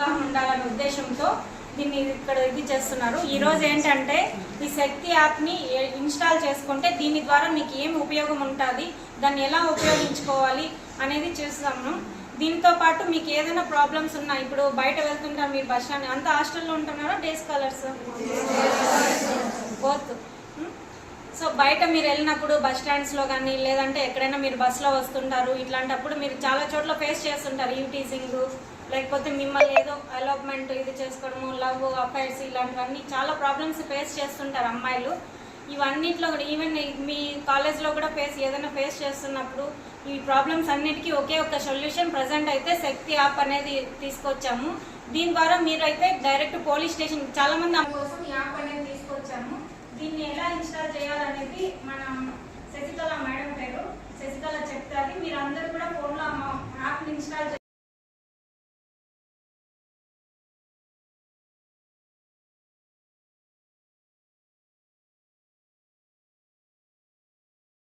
అవగాహన ఉండాలనే ఉద్దేశంతో దీన్ని ఇక్కడ ఇది చేస్తున్నారు. ఈరోజు ఏంటంటే ఈ శక్తి యాప్ని ఇన్స్టాల్ చేసుకుంటే దీని ద్వారా మీకు ఏం ఉపయోగం ఉంటుంది దాన్ని ఎలా ఉపయోగించుకోవాలి అనేది చూస్తాము. దీంతో పాటు మీకు ఏదైనా ప్రాబ్లమ్స్ ఉన్నా ఇప్పుడు బయట వెళ్తుంటారు మీరు బస్ స్టాండ్ అంత హాస్టల్లో ఉంటున్నారా? Day scholars? సో బయట మీరు వెళ్ళినప్పుడు బస్ స్టాండ్స్లో కానీ లేదంటే ఎక్కడైనా మీరు బస్సులో వస్తుంటారు ఇట్లాంటప్పుడు మీరు చాలా చోట్ల ఫేస్ చేస్తుంటారు యూటీజింగ్ లేకపోతే మిమ్మల్ని ఏదో అలోప్మెంట్ ఇది చేసుకోవడము లవ్ అఫైర్స్ ఇలాంటివన్నీ చాలా ప్రాబ్లమ్స్ ఫేస్ చేస్తుంటారు అమ్మాయిలు. ఇవన్నిట్లో కూడా ఈవెన్ మీ కాలేజ్లో కూడా ఫేస్ ఏదైనా ఫేస్ చేస్తున్నప్పుడు ఈ ప్రాబ్లమ్స్ అన్నిటికీ ఒకే ఒక సొల్యూషన్ ప్రజెంట్ అయితే శక్తి యాప్ అనేది తీసుకొచ్చాము. దీని ద్వారా మీరైతే డైరెక్ట్ పోలీస్ స్టేషన్ చాలామంది కోసం యాప్ అనేది తీసుకొచ్చాము. దీన్ని ఎలా ఇన్స్టాల్ చేయాలి మన శశికళ